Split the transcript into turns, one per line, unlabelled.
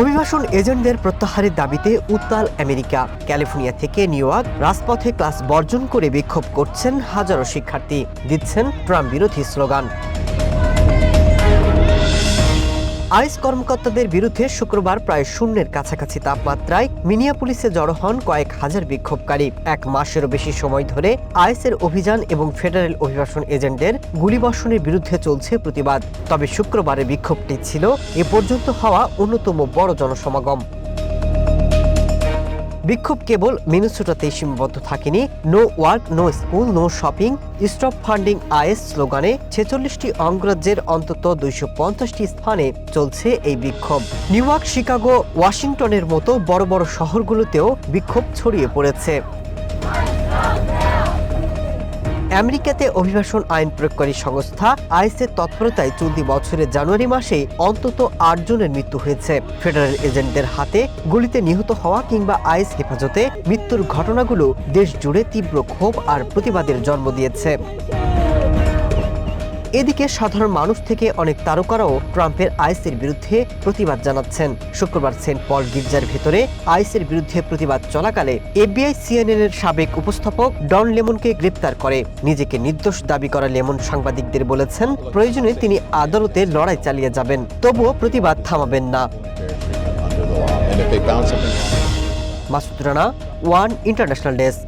অভিবাসন এজেন্টদের প্রত্যাহারের দাবিতে উত্তাল আমেরিকা। ক্যালিফোর্নিয়া থেকে নিউ ইয়র্ক রাজপথে ক্লাস বর্জন করে বিক্ষোভ করছেন হাজারো শিক্ষার্থী, দিচ্ছেন ট্রাম্প বিরোধী স্লোগান। আইস কর্মকর্তাদের বিরুদ্ধে শুক্রবার প্রায় শূন্যের কাছাকাছি তাপমাত্রায় মিনিয়াপুলিসে জড়ো হন কয়েক হাজার বিক্ষোভকারী। এক মাসেরও বেশি সময় ধরে আইসের অভিযান এবং ফেডারেল অভিবাসন এজেন্টদের গুলিবর্ষণের বিরুদ্ধে চলছে প্রতিবাদ। তবে শুক্রবারের বিক্ষোভটি ছিল এ পর্যন্ত হওয়া অন্যতম বড় জনসমাগম। বিক্ষোভ কেবল মিনেসোটাতেই সীমাবদ্ধ থাকেনি। No work, no school, no shopping, stop funding ICE স্লোগানে ছেচল্লিশটি অঙ্গরাজ্যের অন্তত দুইশো পঞ্চাশটি স্থানে চলছে এই বিক্ষোভ। নিউ ইয়র্ক, শিকাগো, ওয়াশিংটনের মতো বড় বড় শহরগুলোতেও বিক্ষোভ ছড়িয়ে পড়েছে। আমেরিকাতে অভিবাসন আইন প্রয়োগকারী সংস্থা আইসের তৎপরতায় চলতি বছরের জানুয়ারি মাসে অন্তত আট জনের মৃত্যু হয়েছে। ফেডারেল এজেন্টদের হাতে গুলিতে নিহত হওয়া কিংবা আইস হেফাজতে মৃত্যুর ঘটনাগুলো দেশ জুড়ে তীব্র ক্ষোভ আর প্রতিবাদের জন্ম দিয়েছে। এদিকে সাধারণ মানুষ থেকে অনেক তারকারাও ট্রাম্পের আইসের বিরুদ্ধে প্রতিবাদ জানাচ্ছেন। শুক্রবার সেন্ট পল গির্জার ভেতরে আইসের বিরুদ্ধে প্রতিবাদ চলাকালে এফবিআই, সিএনএন এর সাবেক উপস্থাপক ডন লেমনকে গ্রেপ্তার করে। নিজেকে নির্দোষ দাবি করা লেমন সাংবাদিকদের বলেছেন, প্রয়োজনে তিনি আদালতে লড়াই চালিয়ে যাবেন, তবুও প্রতিবাদ থামাবেন না। Masud Rana, one international desk.